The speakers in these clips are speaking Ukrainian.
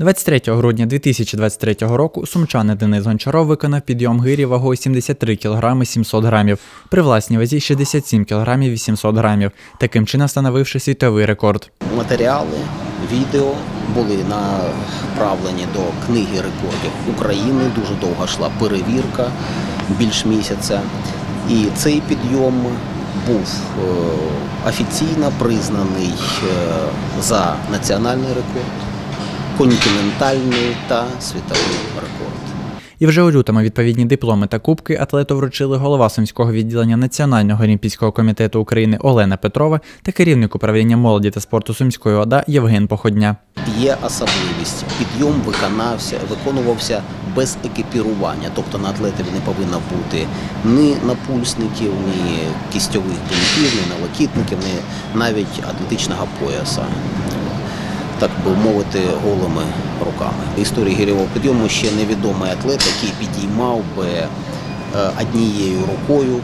23 грудня 2023 року сумчанин Денис Гончаров виконав підйом гирі вагою 73 кг 700 грамів, при власній вазі 67 кг 800 грамів, таким чином встановивши світовий рекорд. матеріали, відео були направлені до книги рекордів України. Дуже довго йшла перевірка, більш місяця. І цей підйом був е, офіційно признаний е, за національний рекорд, континентальний та світовий рекорд. І вже у лютому відповідні дипломи та кубки атлету вручили голова сумського відділення Національного олімпійського комітету України Олена Петрова та керівник управління молоді та спорту Сумської ОДА Євген Походня. Є особливість. Підйом виконався, виконувався без екіпірування, тобто на атлетів не повинно бути ні напульсників, ні кістьових бинтів, ні налокітників, ні навіть атлетичного пояса. Так би мовити, голими руками. В історії гірьового підйому ще невідомий атлет, який підіймав би е, однією рукою е,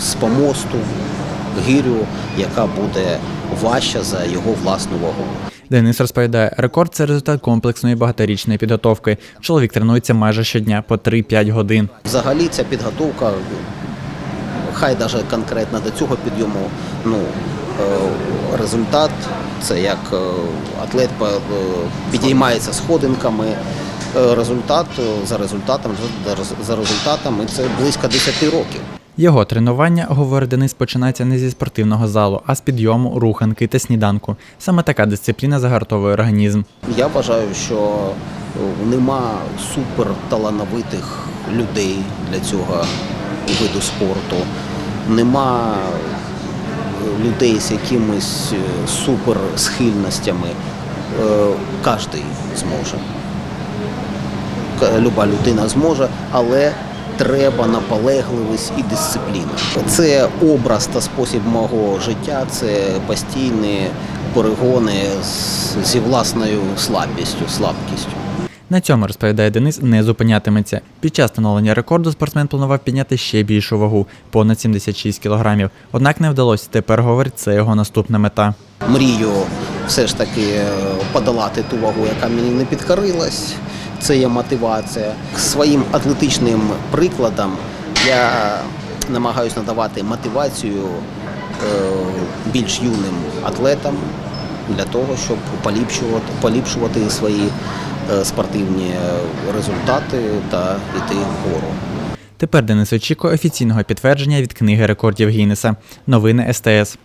з помосту гирю, яка буде важча за його власну вагу. Денис розповідає, рекорд це результат комплексної багаторічної підготовки. Чоловік тренується майже щодня по 3-5 годин. Взагалі ця підготовка, хай навіть конкретно до цього підйому, ну, результат це як е, атлет е, підіймається сходинками. Е, Результат е, за результатом, за- результатами це близько 10 років. Його тренування, говорить Денис, починається не зі спортивного залу, а з підйому, руханки та сніданку. Саме така дисципліна загартовує організм. Я вважаю, що е, нема суперталановитих людей для цього виду спорту. Нема е, людей з якимись е, суперсхильностями. Кожен зможе. Люба людина зможе, але треба наполегливість і дисципліна. Це образ та спосіб мого життя, це постійні перегони зі власною слабістю, слабкістю. На цьому розповідає Денис, не зупинятиметься. Під час встановлення рекорду спортсмен планував підняти ще більшу вагу понад 76 кілограмів. Однак не вдалося. Тепер говорить, це його наступна мета. Мрію все ж таки е, подолати ту вагу, яка мені не підкорилась. Це є мотивація. Своїм атлетичним прикладом я намагаюся надавати мотивацію е, більш юним атлетам для того, щоб поліпшувати, поліпшувати свої спортивні результати та йти вгору. Тепер Денис очікує офіційного підтвердження від книги рекордів Гіннеса. Новини СТС.